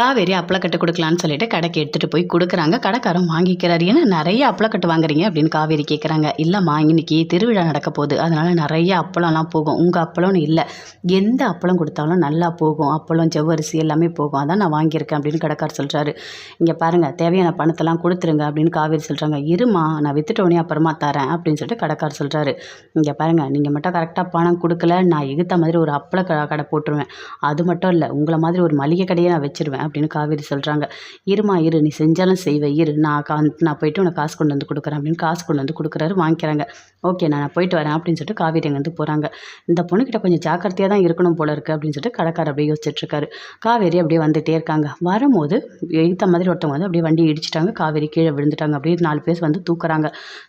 காவேரி அப்பளக்கட்டு கொடுக்கலான்னு சொல்லிட்டு கடைக்கு எடுத்துகிட்டு போய் கொடுக்குறாங்க. கடைக்காரன் வாங்கிக்கிறார். ஏன்னா நிறைய அப்பளக்கட்டு வாங்குறீங்க? அப்படின்னு காவேரி கேட்குறாங்க இல்லைம்மா இன்னைக்கு திருவிழா நடக்க போகுது. அதனால் நிறைய அப்பளம்லாம் போகும். உங்கள் அப்பளம்னு இல்லை. எந்த அப்பளம் கொடுத்தாலும் நல்லா போகும். அப்பளம் ஜவ்வரிசி எல்லாமே போகும். அதான் நான் வாங்கியிருக்கேன் அப்படின்னு கடைக்காரர் சொல்கிறாரு இங்கே பாருங்கள் தேவையான பணத்தெல்லாம் கொடுத்துருங்க அப்படின்னு காவேரி சொல்கிறாங்க இருமா நான் வித்துட்டோடனே அப்புறமா தரேன் அப்படின்னு சொல்லிட்டு கடைக்காரர் சொல்கிறாரு இங்கே பாருங்கள் நீங்கள் மட்டும் கரெக்டாக பணம் கொடுக்கல. நான் எகுத்த மாதிரி ஒரு அப்பள க- கடை போட்டுருவேன். அது மட்டும் இல்லை உங்களை மாதிரி ஒரு மளிகை கடையை நான் வச்சுருவேன். அப்படின்னு காவேரி சொல்கிறாங்க இருமா இரு நீ செஞ்சாலும் செய்வேன் இரு. நான் கா நான் போயிட்டு உனக்கு காசு கொண்டு வந்து கொடுக்குறேன் அப்படின்னு காசு கொண்டு வந்து கொடுக்குறாரு வாங்கிக்கிறாங்க. ஓகே நான் போயிட்டு வரேன் அப்படின்னு சொல்லிட்டு காவேரி அங்கேருந்து போகிறாங்க இந்த பொண்ணுக்கிட்ட கொஞ்சம் ஜாக்கிரதையாக தான் இருக்கணும் போல இருக்குது அப்படின்னு சொல்லிட்டு கடைக்காரர் அப்படியே யோசிச்சுட்டுருக்காரு காவேரி அப்படியே வந்துட்டே இருக்காங்க. வரும்போது எய்த்த மாதிரி ஒருத்தவங்க வந்து அப்படியே வண்டி இடிச்சிட்டாங்க. காவேரி கீழே விழுந்துட்டாங்க. அப்படியே நாலு பேர் வந்து தூக்குறாங்க.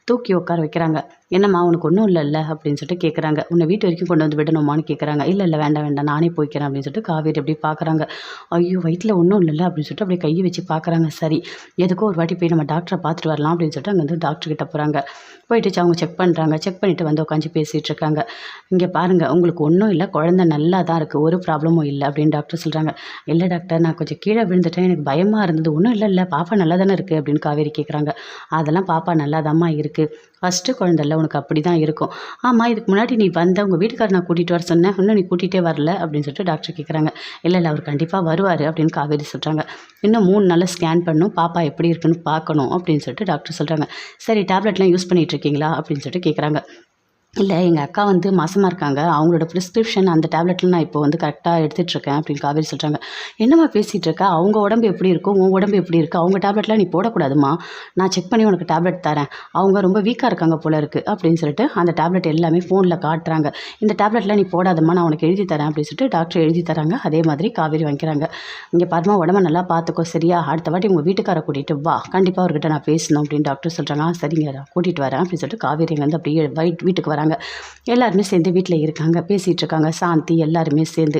தூக்கி உட்கார வைக்கிறாங்க. என்னம்மா உனக்கு ஒன்றும் இல்லைல்ல? அப்படின்னு சொல்லிட்டு கேட்குறாங்க உன்னை வீட்டு வரைக்கும் கொண்டு வந்து விடணுமான்னு கேட்குறாங்க இல்லை இல்லை வேண்டாம் வேண்டாம் நானே போய்க்கிறேன் அப்படின்னு சொல்லிட்டு காவேரி அப்படி பார்க்குறாங்க ஐயோ வயிற்றில் ஒன்றும் இல்லைல்ல அப்படின்னு சொல்லிட்டு அப்படியே கையை வச்சு பார்க்குறாங்க சரி எதுக்கோ ஒரு வாட்டி போய் நம்ம டாக்டரை பார்த்துட்டு வரலாம் அப்படின்னு சொல்லிட்டு அங்கே வந்து டாக்டர் கிட்ட போகிறாங்க போயிட்டு அவங்க செக் பண்ணுறாங்க செக் பண்ணிவிட்டு வந்து உட்காந்து பேசிகிட்டு இருக்காங்க. இங்கே பாருங்கள் உங்களுக்கு ஒன்றும் இல்லை குழந்தை நல்லா தான் இருக்குது ஒரு ப்ராப்ளமும் இல்லை அப்படின்னு டாக்டர் சொல்கிறாங்க இல்லை டாக்டர் நான் கொஞ்சம் கீழே விழுந்துட்டேன் எனக்கு பயமாக இருந்தது. ஒன்றும் இல்லை இல்லை பாப்பா நல்லா தானே இருக்குது அப்படின்னு காவேரி கேட்குறாங்க அதெல்லாம் பாப்பா நல்லா இருக்குது ஃபஸ்ட்டு குழந்தைல உனக்கு அப்படி தான் இருக்கும். ஆமாம் இதுக்கு முன்னாடி நீ வந்த உங்கள் வீட்டுக்காரர் நான் கூட்டிகிட்டு வர சொன்னேன். இன்னும் நீ கூட்டிகிட்டே வரல அப்படின்னு சொல்லிட்டு டாக்டர் கேட்குறாங்க இல்லை இல்லை அவர் கண்டிப்பாக வருவார் அப்படின்னு காவேரி சொல்கிறாங்க இன்னும் மூணு நாளில் ஸ்கேன் பண்ணும் பாப்பா எப்படி இருக்குன்னு பார்க்கணும் அப்படின்னு சொல்லிட்டு டாக்டர் சொல்கிறாங்க சரி டேப்லெட்லாம் யூஸ் பண்ணிகிட்டு இருக்கீங்களா? அப்படின்னு சொல்லிட்டு கேட்குறாங்க இல்லை எங்கள் அக்கா வந்து மாசமாக இருக்காங்க. அவங்களோட ப்ரிஸ்கிரிப்ஷன் அந்த டேப்லெட்டில் நான் இப்போ வந்து கரெக்டாக எடுத்துகிட்ருக்கேன் அப்படின்னு காவேரி சொல்கிறாங்க என்னம்மா பேசிகிட்டு இருக்கா? அவங்க உடம்பு எப்படி இருக்கும் உன் உடம்பு எப்படி இருக்கு? அவங்க டேப்லெட்லாம் நீ போடக்கூடாதும்மா. நான் செக் பண்ணி உனக்கு டேப்லெட் தரேன். அவங்க ரொம்ப வீக்காக இருக்காங்க போல இருக்குது அப்படின்னு சொல்லிட்டு அந்த டேப்லெட் எல்லாமே ஃபோனில் காட்டுறாங்க. இந்த டேப்லெட்லாம் நீ போடாதம்மா நான் உனக்கு எழுதி தரேன் அப்படின்னு சொல்லிட்டு டாக்டர் எழுதி தராங்க. அதே மாதிரி காவேரி வாங்கிக்கிறாங்க. இங்கே பாருமா உடம்ப நல்லா பார்த்துக்கோ சரியா? அடுத்த வாட்டி உங்கள் வீட்டுக்காரை கூட்டிகிட்டு வா. கண்டிப்பாக அவர்கிட்ட நான் பேசணும் அப்படின்னு டாக்டர் சொல்கிறாங்க "ஆ, சரிங்க கூட்டிகிட்டு வரேன் அப்படின்னு சொல்லிட்டு காவேரி வந்து அப்படியே வீட்டுக்கு வீட்டுக்கு வராங்க எல்லாருமே சேர்ந்து வீட்டில் இருக்காங்க பேசிகிட்டு இருக்காங்க சாந்தி எல்லாருமே சேர்ந்து.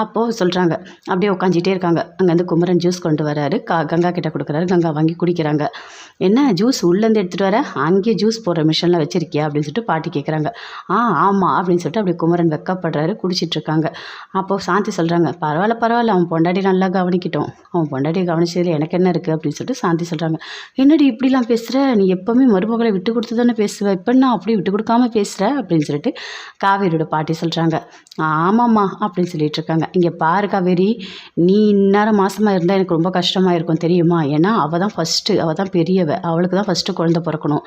அப்போது சொல்கிறாங்க அப்படியே உட்காந்துட்டே இருக்காங்க. அங்கேருந்து குமரன் ஜூஸ் கொண்டு வராரு. கா கங்கா கிட்ட கொடுக்குறாரு. கங்கா வாங்கி குடிக்கிறாங்க. என்ன ஜூஸ் உள்ளேருந்து எடுத்துகிட்டு வர? அங்கேயே ஜூஸ் போடுற மிஷினில் வச்சிருக்கியா? அப்படின்னு சொல்லிட்டு பாட்டி கேட்குறாங்க ஆ ஆமாம் அப்படின்னு சொல்லிட்டு அப்படியே குமரன் வெக்கப்படுறாரு குடிச்சிட்ருக்காங்க அப்போது சாந்தி சொல்கிறாங்க பரவாயில்ல பரவாயில்ல அவன் பொண்டாட்டி நல்லா கவனிக்கிட்டோம். அவன் பொண்டாட்டி கவனிச்சதில் எனக்கு என்ன இருக்குது அப்படின்னு சொல்லிட்டு சாந்தி சொல்கிறாங்க என்னடி இப்படிலாம் பேசுகிற நீ எப்போவுமே மருமகளை விட்டு கொடுத்து தானே பேசுவ? இப்போ நான் அப்படியே விட்டு கொடுக்காம பேசுகிற அப்படின்னு சொல்லிட்டு காவேரியோட பாட்டி சொல்கிறாங்க ஆமாம்மா அப்படின்னு சொல்லிட்டு இருக்காங்க. இங்கே பாரு காவேரி நீ இந்நேரம் மாதமாக இருந்தால் எனக்கு ரொம்ப கஷ்டமாக இருக்கும் தெரியுமா? ஏன்னா அவள் தான் ஃபஸ்ட்டு அவள் தான் பெரியவ. அவளுக்கு தான் ஃபஸ்ட்டு குழந்தை பிறக்கணும்.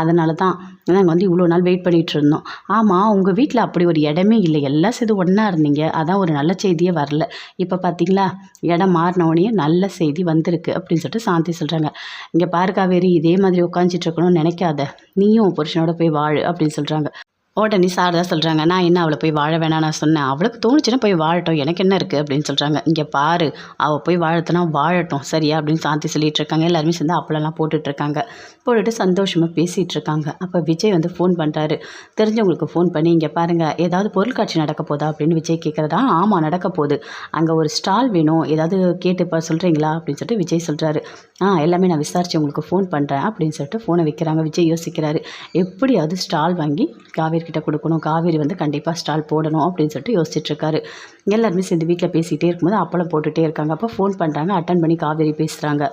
அதனால தான் நாங்கள் வந்து இவ்வளோ நாள் வெயிட் பண்ணிகிட்டு இருந்தோம். ஆமாம் உங்கள் வீட்டில் அப்படி ஒரு இடமே இல்லை. எல்லாம் சேர்ந்து ஒன்றா இருந்தீங்க. அதான் ஒரு நல்ல செய்தியே வரல. இப்போ பார்த்தீங்களா இடம் மாறின நல்ல செய்தி வந்திருக்கு அப்படின்னு சொல்லிட்டு சாந்தி சொல்கிறாங்க இங்கே பாரு காவேரி இதே மாதிரி உட்காந்துட்டு இருக்கணும்னு நினைக்காத. நீயும் புருஷனோட போய் வாழு அப்படின்னு சொல்கிறாங்க உடனே சார் தான் சொல்கிறாங்க நான் என்ன அவளை போய் வாழ வேணாம் நான் சொன்னேன். அவளுக்கு தோணுச்சுன்னா போய் வாழட்டும். எனக்கு என்ன இருக்குது அப்படின்னு சொல்கிறாங்க இங்கே பாரு அவள் போய் வாழத்துனா வாழட்டும். சரியா? அப்படின்னு சாந்தி சொல்லிட்டு இருக்காங்க. எல்லாருமே சேர்ந்து அப்பளெல்லாம் போட்டுட்ருக்காங்க போட்டுட்டு சந்தோஷமாக பேசிகிட்டு இருக்காங்க. அப்போ விஜய் வந்து ஃபோன் பண்ணுறாரு தெரிஞ்சவங்களுக்கு ஃபோன் பண்ணி இங்கே பாருங்கள் ஏதாவது பொருட்காட்சி நடக்க போதா? அப்படின்னு விஜய் கேட்குறதா ஆமாம் நடக்க போகுது. அங்கே ஒரு ஸ்டால் வேணும். ஏதாவது கேட்டு இப்போ சொல்கிறீங்களா அப்படின்னு சொல்லிட்டு விஜய் சொல்கிறாரு ஆ எல்லாமே நான் விசாரித்து உங்களுக்கு ஃபோன் பண்ணுறேன் அப்படின்னு சொல்லிட்டு ஃபோனை வைக்கிறாங்க. விஜய் யோசிக்கிறாரு. எப்படியாவது ஸ்டால் வாங்கி காவேரி கிட்ட கொடுக்கணும் காவேரி வந்து கண்டிப்பாக ஸ்டால் போடணும் அப்படின்னு சொல்லிட்டு யோசிச்சுட்ருக்காரு. எல்லாருமே சேர்ந்து வீட்டில் பேசிகிட்டே இருக்கும்போது அப்பளம் போட்டுகிட்டே இருக்காங்க. அப்போ ஃபோன் பண்ணுறாங்க அட்டன் பண்ணி காவேரி பேசுகிறாங்க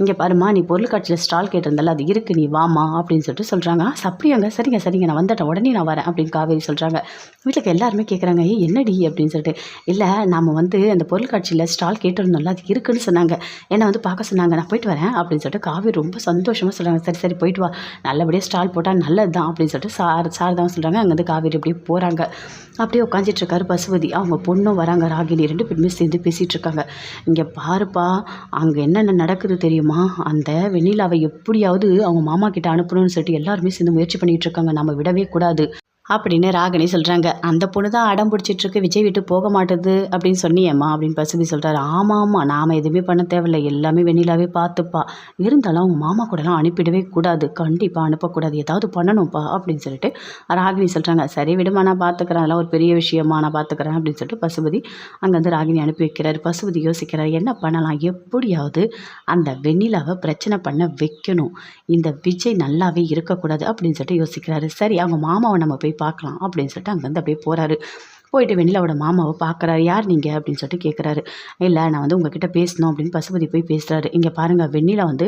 இங்கே பாருமா நீ பொருட்காட்சியில் ஸ்டால் கேட்டிருந்தால அது இருக்குது நீ வாமா அப்படின்னு சொல்லிட்டு சொல்கிறாங்க அப்படியாங்க சரிங்க சரிங்க நான் வந்துட்டேன் உடனே நான் வரேன் அப்படின்னு காவேரி சொல்கிறாங்க வீட்டுக்கு எல்லாருமே கேட்குறாங்க ஏ என்னடி? அப்படின்னு சொல்லிட்டு. இல்லை நம்ம வந்து அந்த பொருட்காட்சியில் ஸ்டால் கேட்டிருந்தோம்ல அது இருக்குன்னு சொன்னாங்க. என்னை வந்து பார்க்க சொன்னாங்க நான் போயிட்டு வரேன் அப்படின்னு சொல்லிட்டு காவேரி ரொம்ப சந்தோஷமாக சொல்கிறாங்க சரி சரி போயிட்டு வா. நல்லபடியாக ஸ்டால் போட்டால் நல்லது தான் அப்படின்னு சொல்லிட்டு சார் சார் தான் சொல்கிறாங்க அங்கேருந்து காவேரி அப்படியே போகிறாங்க அப்படியே உட்காந்துட்டு இருக்காரு பசுபதி. அவங்க பொண்ணும் வராங்க. ராகினி ரெண்டு பேருமே சேர்ந்து பேசிகிட்ருக்காங்க இங்கே பாருப்பா அங்கே என்னென்ன நடக்குது தெரியுமா? அந்த வெண்ணிலாவை எப்படியாவது அவங்க மாமா கிட்ட அனுப்பணும்னு சொல்லிட்டு எல்லாருமே சேர்ந்து முயற்சி பண்ணிட்டு இருக்காங்க. நம்ம விடவே கூடாது. அப்படின்னு ராகினி சொல்கிறாங்க அந்த பொண்ணு தான் அடம் பிடிச்சிட்ருக்கு விஜய் விட்டு போக மாட்டுது அப்படின்னு சொன்னியம்மா அப்படின்னு பசுபி சொல்கிறாரு ஆமாம் ஆமாம் நாம் எதுவுமே பண்ண தேவையில்ல. எல்லாமே வெண்ணிலாவே பார்த்துப்பா. இருந்தாலும் அவங்க மாமா கூடலாம் அனுப்பிடவே கூடாது. கண்டிப்பாக அனுப்பக்கூடாது. ஏதாவது பண்ணணும்ப்பா அப்படின்னு சொல்லிட்டு ராகினி சொல்கிறாங்க சரி விடுமா நான் பார்த்துக்கிறேன் அதெல்லாம் ஒரு பெரிய விஷயமா நான் பார்த்துக்கிறேன் அப்படின்னு சொல்லிட்டு பசுபதி அங்கேருந்து ராகினி அனுப்பி வைக்கிறாரு. பசுபதி யோசிக்கிறார் என்ன பண்ணலாம்? எப்படியாவது அந்த வெண்ணிலாவை பிரச்சனை பண்ண வைக்கணும். இந்த விஜய் நல்லாவே இருக்கக்கூடாது அப்படின்னு சொல்லிட்டு யோசிக்கிறாரு. சரி அவங்க மாமாவை நம்ம போய் பார்க்கலாம் அப்படின்னு சொல்லிட்டு அங்கேருந்து அப்படியே போகிறாரு போயிட்டு வெண்ணிலாவோட மாமாவை பார்க்குறாரு. யார் நீங்கள் அப்படின்னு சொல்லிட்டு கேட்குறாரு இல்லை நான் வந்து உங்ககிட்ட பேசணும் அப்படின்னு பசுபதி போய் பேசுகிறாரு இங்கே பாருங்கள் வெண்ணிலா வந்து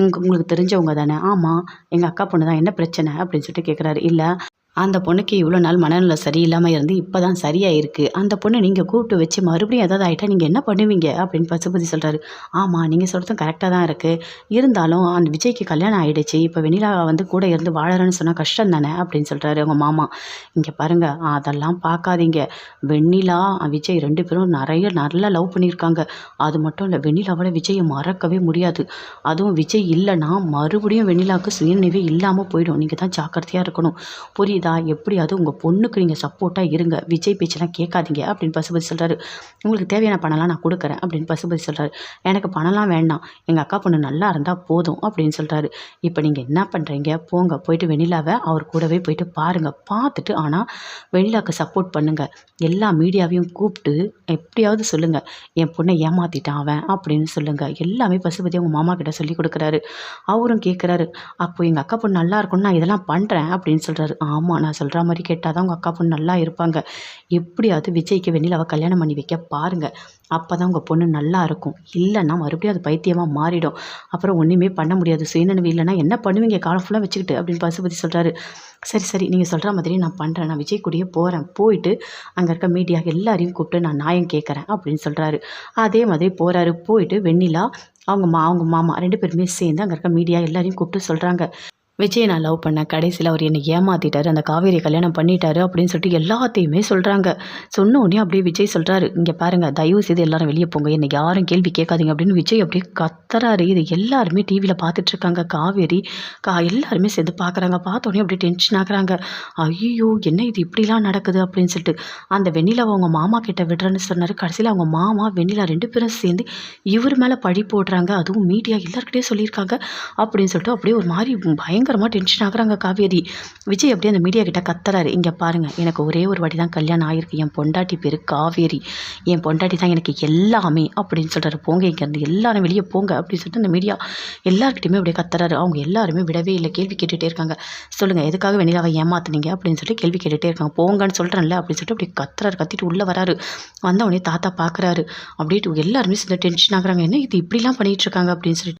உங்க உங்களுக்கு தெரிஞ்சவங்க தானே. ஆமாம் எங்கள் அக்கா பொண்ணு தான் என்ன பிரச்சனை? அப்படின்னு சொல்லிட்டு கேட்குறாரு இல்லை அந்த பொண்ணுக்கு இவ்வளோ நாள் மனநிலை சரியில்லாமல் இருந்து இப்போ தான் சரியாயிருக்கு. அந்த பொண்ணை நீங்கள் கூப்பிட்டு வச்சு மறுபடியும் ஏதாவது ஆகிட்டா நீங்கள் என்ன பண்ணுவீங்க? அப்படின்னு பசுபதி சொல்கிறாரு ஆமாம் நீங்கள் சொல்கிறதும் கரெக்டாக தான் இருக்குது இருந்தாலும் அந்த விஜய்க்கு கல்யாணம் ஆகிடுச்சு இப்போ வெண்ணிலா வந்து கூட இருந்து வாழறேன்னு சொன்னால் கஷ்டம் தானே? அப்படின்னு சொல்கிறாரு அவங்க மாமா. இங்கே பாருங்கள் அதெல்லாம் பார்க்காதீங்க. வெண்ணிலா விஜய் ரெண்டு பேரும் நிறைய நல்லா லவ் பண்ணியிருக்காங்க. அது மட்டும் இல்லை வெண்ணிலாவால் விஜயை மறக்கவே முடியாது. அதுவும் விஜய் இல்லைன்னா மறுபடியும் வெண்ணிலாவுக்கு சுயநினைவே இல்லாமல் போயிடும். நீங்கள் தான் ஜாக்கிரதையாக இருக்கணும். புரியுதா? எப்படியாவது உங்கள் பொண்ணுக்கு நீங்கள் சப்போர்ட்டாக இருங்க. விஜய் பேச்செல்லாம் கேட்காதீங்க அப்படின்னு பசுபதி சொல்கிறாரு உங்களுக்கு தேவையான பணம்லாம் நான் கொடுக்குறேன் அப்படின்னு பசுபதி சொல்கிறாரு எனக்கு பணம்லாம் வேண்டாம். எங்கள் அக்கா பொண்ணு நல்லா இருந்தால் போதும் அப்படின்னு சொல்கிறாரு இப்போ நீங்கள் என்ன பண்ணுறீங்க போங்க. போயிட்டு வெண்ணிலாவை அவர் கூடவே போயிட்டு பாருங்கள் பார்த்துட்டு ஆனால் வெண்ணிலாவுக்கு சப்போர்ட் பண்ணுங்கள் எல்லா மீடியாவையும் கூப்பிட்டு எப்படியாவது சொல்லுங்கள் என் பொண்ணை ஏமாற்றிட்டான் அவன் அப்படின்னு சொல்லுங்கள் எல்லாமே பசுபதி அவங்க மாமா கிட்ட சொல்லி கொடுக்குறாரு. அவரும் கேட்குறாரு. அப்போ எங்கள் அக்கா பொண்ணு நல்லா இருக்கும்னு நான் இதெல்லாம் பண்ணுறேன் அப்படின்னு சொல்கிறாரு ஆமாம் நான் சொல்கிற மாதிரி கேட்டால் தான் உங்கள் அக்கா பொண்ணு நல்லா இருப்பாங்க. எப்படியாவது விஜய்க்கு வெண்ணிலாவை கல்யாணம் பண்ணி வைக்க பாருங்கள் அப்போ தான் உங்கள் பொண்ணு நல்லா இருக்கும். இல்லைன்னா மறுபடியும் அது பைத்தியமாக மாறிடும். அப்புறம் ஒன்றுமே பண்ண முடியாது. சுயநினைவு இல்லைன்னா என்ன பண்ணுவீங்க? காலம் ஃபுல்லாக வச்சுக்கிட்டு அப்படின்னு பசுபதி சொல்கிறாரு சரி சரி நீங்கள் சொல்கிற மாதிரி நான் பண்ணுறேன் நான் விஜய் கூடயே போகிறேன் போயிட்டு அங்கே இருக்க மீடியா எல்லாரையும் கூப்பிட்டு நான் நியாயம் கேட்குறேன் அப்படின்னு சொல்கிறாரு அதே மாதிரி போகிறாரு போயிட்டு வெண்ணிலா அவங்க மா அவங்க மாமா ரெண்டு பேருமே சேர்ந்து அங்கே இருக்க மீடியா எல்லாரையும் கூப்பிட்டு சொல்கிறாங்க விஜய் நான் லவ் பண்ணேன். கடைசியில் அவர் என்னை ஏமாற்றிட்டார் அந்த காவேரி கல்யாணம் பண்ணிட்டாரு அப்படின்னு சொல்லிட்டு எல்லாத்தையுமே சொல்கிறாங்க சொன்ன உடனே அப்படியே விஜய் சொல்கிறாரு இங்கே பாருங்கள் தயவு செய்து எல்லாரும் வெளியே போங்க. என்னை யாரும் கேள்வி கேட்காதீங்க அப்படின்னு விஜய் அப்படியே கத்துறாரு. இது எல்லாருமே டிவியில் பார்த்துட்ருக்காங்க காவேரி கா எல்லாருமே சேர்ந்து பார்க்குறாங்க. பார்த்தோன்னே அப்படியே டென்ஷன் ஆகுறாங்க. ஐயோ என்ன இது இப்படிலாம் நடக்குது அப்படின்னு சொல்லிட்டு. அந்த வெண்ணிலாவை அவங்க மாமா கிட்ட விடுறேன்னு சொன்னார். கடைசியில் அவங்க மாமா வெண்ணிலா ரெண்டு பேரும் சேர்ந்து இவர் மேலே பழி போடுறாங்க. அதுவும் மீடியா எல்லாருக்கிட்டே சொல்லியிருக்காங்க அப்படின்னு சொல்லிட்டு அப்படியே ஒரு மாதிரி பயங்கர பயங்கரமாக டென்ஷன் ஆகுறாங்க காவேரி. விஜய் அப்படியே அந்த மீடியா கிட்ட கத்துறாரு. இங்கே பாருங்கள் எனக்கு ஒரே ஒரு வாட்டி தான் கல்யாணம் ஆகிருக்கு என் பொண்டாட்டி பேர் காவேரி. என் பொண்டாட்டி தான் எனக்கு எல்லாமே அப்படின்னு சொல்கிறாரு போங்க இங்கேருந்து எல்லாரும் வெளியே போங்க அப்படின்னு சொல்லிட்டு அந்த மீடியா எல்லாருக்கிட்டையுமே அப்படியே கத்துறாரு. அவங்க எல்லாருமே விடவே இல்லை. கேள்வி கேட்டுகிட்டே இருக்காங்க. சொல்லுங்கள் எதுக்காக வெண்ணிலாவை ஏமாத்துனீங்க அப்படின்னு சொல்லிட்டு கேள்வி கேட்டுகிட்டே இருக்காங்க. போங்கன்னு சொல்கிறேன்ல அப்படின்னு சொல்லிட்டு அப்படியே கத்துறாரு. கத்திட்டு உள்ளே வராரு. வந்தவொடனே தாத்தா பார்க்குறாரு அப்படியே எல்லாருமே சில டென்ஷன் ஆகுறாங்க. என்ன இது இப்படிலாம் பண்ணிகிட்டு இருக்காங்க அப்படின்னு சொல்லிட்டு.